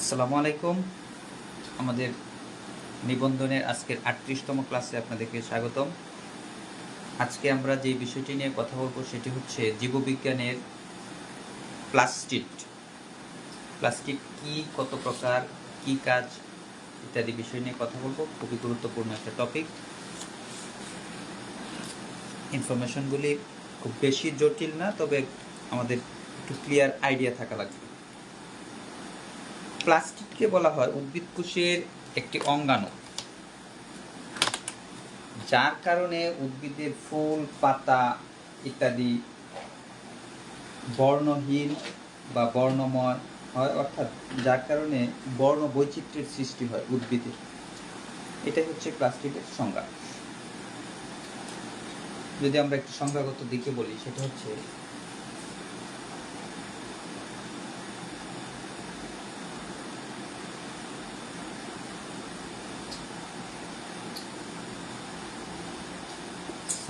আসসালামু আলাইকুম। আমাদের নিবন্ধনের আজকের আটত্রিশতম ক্লাসে আপনাদেরকে স্বাগতম। আজকে আমরা যে বিষয়টি নিয়ে কথা বলব সেটি হচ্ছে জীববিজ্ঞানের প্লাস্টিক প্লাস্টিক কি, কত প্রকার, কি কাজ ইত্যাদি বিষয় নিয়ে কথা বলব, খুবই গুরুত্বপূর্ণ একটা টপিক। ইনফরমেশনগুলি খুব বেশি জটিল না, তবে আমাদের একটু ক্লিয়ার আইডিয়া থাকা লাগবে। প্লাস্টিককে বলা হয় উদ্ভিদ কোষের একটি অঙ্গাণু, যার কারণে উদ্ভিদের ফুল, পাতা ইত্যাদি বর্ণহীন বা বর্ণময় হয়, অর্থাৎ যার কারণে বর্ণ বৈচিত্র্যের সৃষ্টি হয় উদ্ভিদের। এটাই হচ্ছে প্লাস্টিকের সংজ্ঞা। যদি আমরা একটু সংজ্ঞাগত দিকে বলি, সেটা হচ্ছে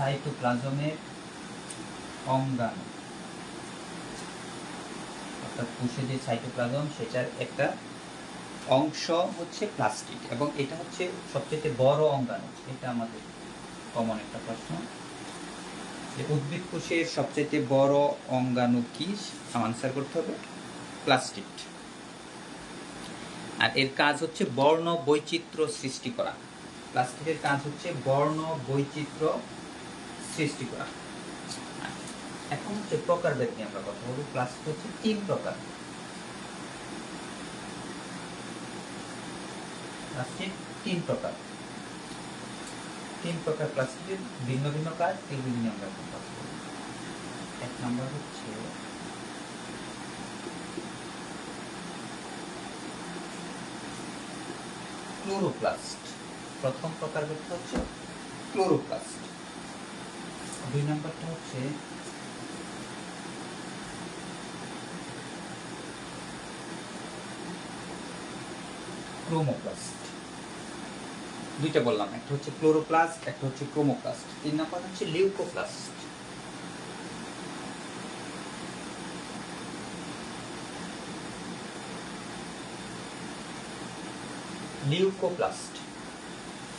সাইটোপ্লাজমের অঙ্গাণু। অর্থাৎ কোষে যে সাইটোপ্লাজম, সেটার একটা অংশ হচ্ছে প্লাস্টিক এবং এটা হচ্ছে সবচেয়ে বড় অঙ্গাণু। এটা আমাদের কমন একটা প্রশ্ন। যে উদ্ভিদ কোষের সবচেয়ে বড় অঙ্গাণু কি আনসার করতে হবে প্লাস্টিক আর এর কাজ হচ্ছে বর্ণ বৈচিত্র্য সৃষ্টি করা। প্লাস্টিকের কাজ হচ্ছে বর্ণ বৈচিত্র্য সৃষ্টি করা। এখন হচ্ছে প্রকারভেদ নিয়ে আমরা কথা বলব। প্লাস্টিক হচ্ছে তিন প্রকার। প্লাস্টিক তিন প্রকার। তিন প্রকার প্লাস্টিকের ভিন্ন ভিন্ন কাজ, এগুলি নিয়ে আমরা এখন কথা বলব। এক নম্বর হচ্ছে ক্লোরোপ্লাস্ট প্রথম প্রকার হচ্ছে ক্লোরোপ্লাস্ট দুই নম্বরটা হচ্ছে ক্রোমোপ্লাস্ট। দুইটা বললাম, একটা হচ্ছে ক্লোরোপ্লাস্ট, একটা হচ্ছে ক্রোমোপ্লাস্ট। তিন নম্বর হচ্ছে লিউকোপ্লাস্ট। লিউকোপ্লাস্ট।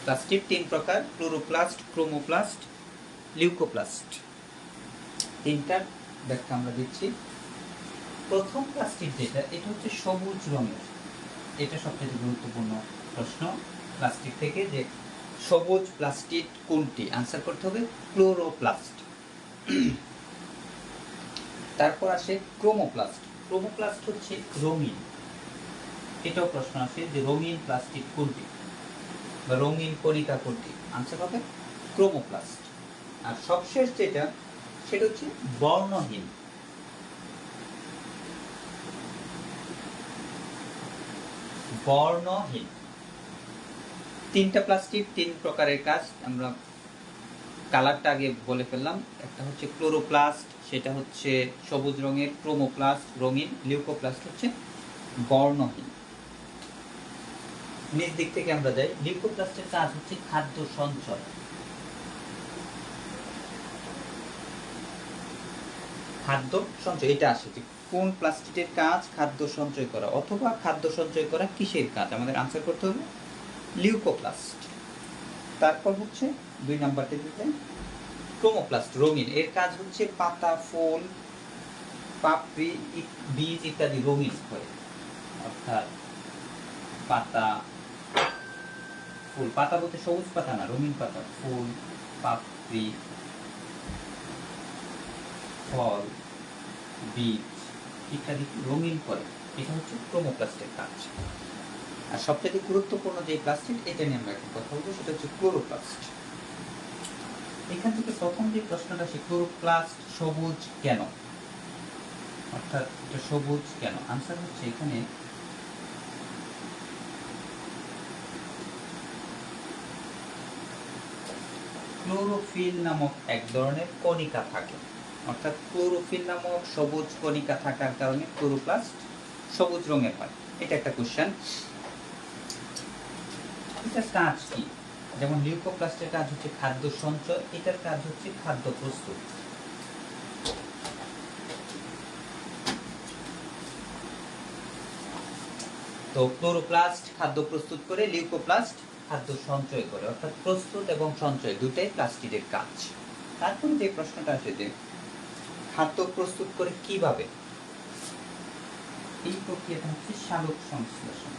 প্লাস্টিক তিন প্রকার, ক্লোরোপ্লাস্ট, ক্রোমোপ্লাস্ট লিউকোপ্লাস্ট তিনটার ব্যাখ্যা আমরা দিচ্ছি। প্রথম প্লাস্টিক যেটা, এটা হচ্ছে সবুজ রঙের। এটা সবচেয়ে গুরুত্বপূর্ণ প্রশ্ন প্লাস্টিক থেকে, যে সবুজ প্লাস্টিক কোনটি? আনসার করতে হবে ক্লোরোপ্লাস্ট তারপর আসে ক্রোমোপ্লাস্ট ক্রোমোপ্লাস্ট হচ্ছে রঙিন। এটাও প্রশ্ন আসে যে রঙিন প্লাস্টিক কোনটি? বা রঙিন কণিকা কোনটি? আনসার হবে ক্রোমোপ্লাস্ট আর সবশেষ যেটা, সেটা হচ্ছে বর্ণহীন। বর্ণহীন। তিনটা প্লাস্টিক তিন প্রকারের কাজ, আমরা কালারটা আগে বলে ফেললাম। একটা হচ্ছে ক্লোরোপ্লাস্ট সেটা হচ্ছে সবুজ রঙের ক্রোমোপ্লাস্ট রঙিন লিউকোপ্লাস্ট হচ্ছে বর্ণহীন। নিজ দিক থেকে আমরা যাই। লিউকোপ্লাস্টের কাজ হচ্ছে খাদ্য সঞ্চয়। খাদ্য সঞ্চয়, এটা আসে যে কোন প্লাস্টিকের কাজ খাদ্য সঞ্চয় করা, অথবা খাদ্য সঞ্চয় করা কিসের কাজ? আমাদের আনসার করতে হবে লিউকোপ্লাস্ট তারপর হচ্ছে দুই নাম্বারটি দিতে ক্রোমোপ্লাস্ট রঙিন। এর কাজ হচ্ছে পাতা, ফুল, পাপড়ি বীজ ইত্যাদি রঙিন হয়। অর্থাৎ পাতা, ফুল। পাতা বলতে সবুজ পাতা না, রঙিন পাতা। ফুল, পাপড়ি ফল, বীজ ইত্যাদি রঙিন করে। এটা হচ্ছে ক্রোমোপ্লাস্টের কাজ। আর সবথেকে গুরুত্বপূর্ণ যে প্লাস্টিক, এটা নিয়ে আমরা এখন কথা বলব, সেটা হচ্ছে ক্লোরোপ্লাস্ট। এখান থেকে প্রথম যে প্রশ্নটা সে ক্লোরোপ্লাস্ট সবুজ কেন? অর্থাৎ এটা সবুজ কেন? আনসার হচ্ছে এখানে ক্লোরোফিল নামক এক ধরনের কণিকা থাকে। অর্থাৎ ক্লোরোফিল নামক সবুজ কণিকা থাকার কারণে ক্লোরোপ্লাস্ট সবুজ রঙের হয়। এটা একটা কোশ্চেন এটার কাজ কি? যেমন লিউকোপ্লাস্টের কাজ হচ্ছে খাদ্য সঞ্চয়, এটার কাজ হচ্ছে খাদ্য প্রস্তুত। তো ক্লোরোপ্লাস্ট খাদ্য প্রস্তুত করে লিউকোপ্লাস্ট খাদ্য সঞ্চয় করে। অর্থাৎ প্রস্তুত এবং সঞ্চয় দুটাই প্লাস্টিকের কাজ। তারপরে যে প্রশ্নটা আসে যে খাদ্য প্রস্তুত করে কীভাবে? এই প্রক্রিয়াটা হচ্ছে সালোক সংশ্লেষণ।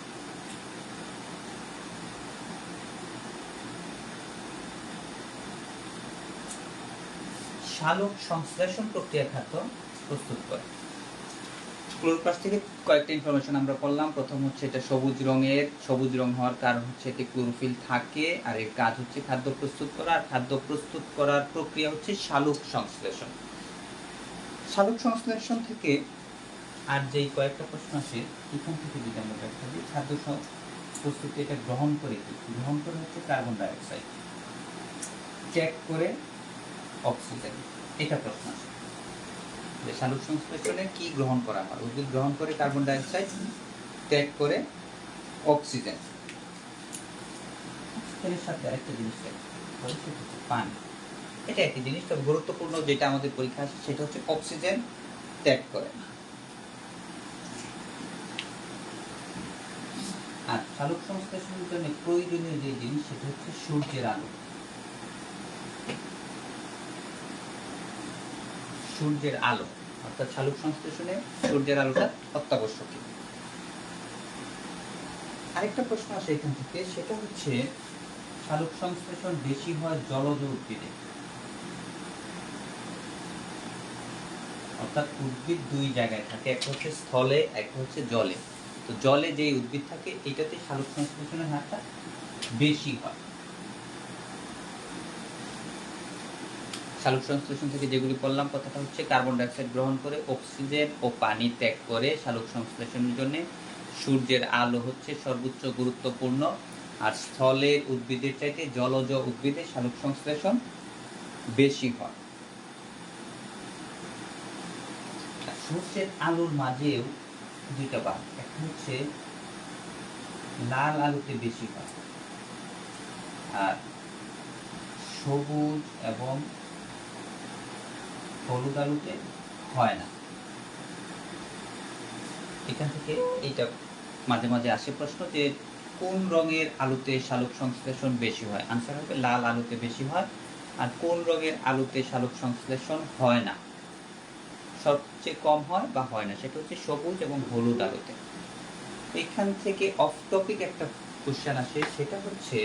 সংশ্লেষণ প্রক্রিয়া খাদ্য প্রস্তুত করে। থেকে কয়েকটা ইনফরমেশন আমরা করলাম প্রথম হচ্ছে এটা সবুজ রঙের। সবুজ রং হওয়ার কারণ হচ্ছে এতে ক্লোরোফিল থাকে আর এর কাজ হচ্ছে খাদ্য প্রস্তুত করা। আর খাদ্য প্রস্তুত করার প্রক্রিয়া হচ্ছে সালোক সংশ্লেষণ। সালোক সংশ্লেষণ থেকে আর যেই কয়েকটা প্রশ্ন আসে এখান থেকে যদি আমরা ব্যাখ্যা দিই খাদ্য প্রস্তুতি এটা গ্রহণ করে কি? গ্রহণ করে হচ্ছে কার্বন ডাইঅক্সাইড। চেক করে অক্সিজেন এটা প্রশ্ন আসে যে সালোক সংশ্লেষণে কি গ্রহণ করা হয়? উদ্ভিদ গ্রহণ করে কার্বন ডাইঅক্সাইড ত্যাগ করে অক্সিজেন অক্সিজেনের সাথে আরেকটা জিনিস পানি। এটা একটি জিনিস, তবে গুরুত্বপূর্ণ যেটা আমাদের পরীক্ষা আসে সেটা হচ্ছে অক্সিজেন ত্যাগ করে। আর সালোক সংশ্লেষণের জন্য প্রয়োজনীয় যে জিনিস, সেটা হচ্ছে সূর্যের আলো। সূর্যের আলো, অর্থাৎ শালুক সংশ্লেষণে সূর্যের আলোটা অত্যাবশ্যকীয়। আরেকটা প্রশ্ন আসে এখান থেকে, সেটা হচ্ছে শালুক সংশ্লেষণ বেশি হয় জলজ উদ্ভিদে। অর্থাৎ উদ্ভিদ দুই জায়গায় থাকে, একটা হচ্ছে স্থলে, একটা হচ্ছে জলে। তো জলে যে উদ্ভিদ থাকে, এটাতে শালুক সংশ্লেষণের হারটা বেশি হয়। শালুক সংশ্লেষণ থেকে যেগুলি পড়লাম কথাটা হচ্ছে কার্বন ডাইঅক্সাইড গ্রহণ করে, অক্সিজেন ও পানি ত্যাগ করে শালুক সংশ্লেষণের জন্য সূর্যের আলো হচ্ছে সর্বোচ্চ গুরুত্বপূর্ণ। আর স্থলের উদ্ভিদের চাইতে জলজ উদ্ভিদে শালুক সংশ্লেষণ বেশি হয় আর সূর্যের আলোর মাঝেও দুইটা ভাগ। একটা হচ্ছে লাল আলোতে বেশি হয় আর সবুজ এবং হলুদ আলুতে হয় না। এখান থেকে এইটা মাঝে মাঝে আসে প্রশ্ন যে কোন রঙের আলুতে শালুক সংশ্লেষণ বেশি হয়? আনসার হবে লাল আলুতে বেশি হয়। আর কোন রঙের আলুতে শালুক সংশ্লেষণ হয় না? সবচেয়ে কম হয় বা হয় না, সেটা হচ্ছে সবুজ এবং হলুদ আলোতে। এখান থেকে অফ টপিক একটা কোশ্চেন আসে, সেটা হচ্ছে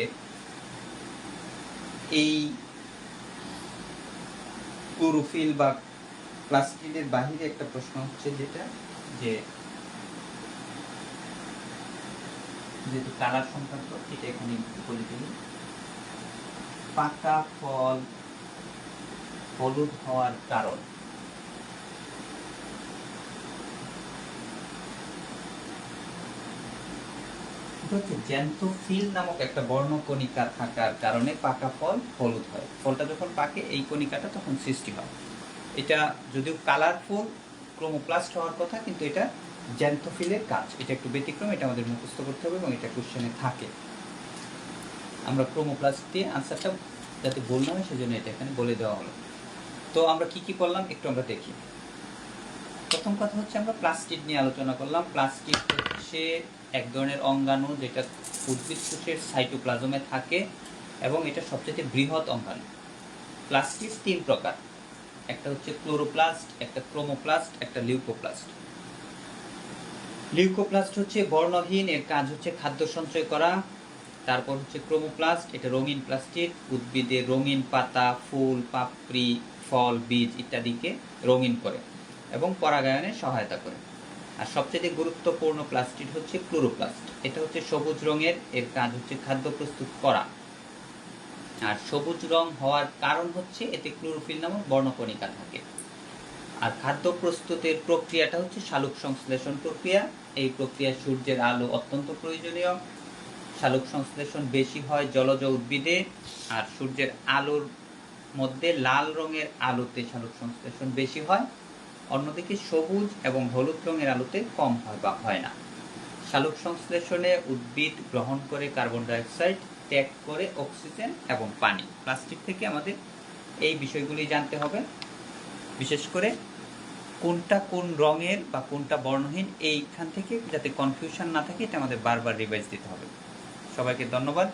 এই ক্লোরোফিল বা প্লাস্টিকের বাহিরে একটা প্রশ্ন হচ্ছে যেটা, যে যেহেতু কালার সংক্রান্ত, এটা এখানে বলে দিই। পাকা ফল হলুদ হওয়ার কারণ। এটা হচ্ছে জ্যান্থোফিল নামক একটা বর্ণকণিকা থাকার কারণে পাকা ফল হলুদ হয়। ফলটা যখন পাকে, এই কণিকাটা তখন সৃষ্টি হয়। এটা যদিও কালারফুল, ক্রোমোপ্লাস্ট হওয়ার কথা, কিন্তু এটা জ্যান্থোফিলের কাজ। এটা একটু ব্যতিক্রম, এটা আমাদের মুখস্থ করতে হবে এবং এটা কোশ্চেনে থাকে। আমরা ক্রোমোপ্লাস্ট দিয়ে আনসারটা যাতে ভুল না হয়, সেজন্য এটা এখানে বলে দেওয়া হলো। তো আমরা কি কি করলাম, একটু আমরা দেখি। প্রথম কথা হচ্ছে আমরা প্লাস্টিক নিয়ে আলোচনা করলাম। প্লাস্টিক হচ্ছে এক ধরনের অঙ্গাণু যেটা উদ্ভিদ কোষের সাইটোপ্লাজমে থাকে এবং এটা সবচেয়ে বৃহৎ অঙ্গাণু। প্লাস্টিক তিন প্রকার। একটা হচ্ছে ক্লোরোপ্লাস্ট একটা ক্রোমোপ্লাস্ট একটা লিউকোপ্লাস্ট লিউকোপ্লাস্ট হচ্ছে বর্ণহীন, এর কাজ হচ্ছে খাদ্য সঞ্চয় করা। তারপর হচ্ছে ক্রোমোপ্লাস্ট এটা রঙিন প্লাস্টিক উদ্ভিদের রঙিন পাতা, ফুল, পাপড়ি, ফল, বীজ ইত্যাদিকে রঙিন করে এবং পরাগায়নে সহায়তা করে। আর সবচেয়ে গুরুত্বপূর্ণ প্লাস্টিক হচ্ছে ক্লোরোপ্লাস্ট এটা হচ্ছে সবুজ রঙের, এর কাজ হচ্ছে খাদ্য প্রস্তুত করা। আর সবুজ রং হওয়ার কারণ হচ্ছে এতে ক্লোরোফিল নামক বর্ণকণিকা থাকে। আর খাদ্য প্রস্তুতের প্রক্রিয়াটা হচ্ছে শালুক সংশ্লেষণ প্রক্রিয়া। এই প্রক্রিয়া সূর্যের আলো অত্যন্ত প্রয়োজনীয়। শালুক সংশ্লেষণ বেশি হয় জলজ উদ্ভিদে, আর সূর্যের আলোর মধ্যে লাল রঙের আলোতে শালুক সংশ্লেষণ বেশি হয়। অন্যদিকে সবুজ এবং হলুদ রঙের আলোতে কম হয় বা হয় না। শালুক সংশ্লেষণে উদ্ভিদ গ্রহণ করে কার্বন ডাইঅক্সাইড ত্যাগ করে অক্সিজেন এবং পানি। প্লাস্টিক থেকে আমাদের এই বিষয়গুলি জানতে হবে। বিশেষ করে কোনটা কোন রঙের বা কোনটা বর্ণহীন, এইখান থেকে যাতে কনফিউশন না থাকে, এটা আমাদের বারবার রিভাইজ দিতে হবে। সবাইকে ধন্যবাদ।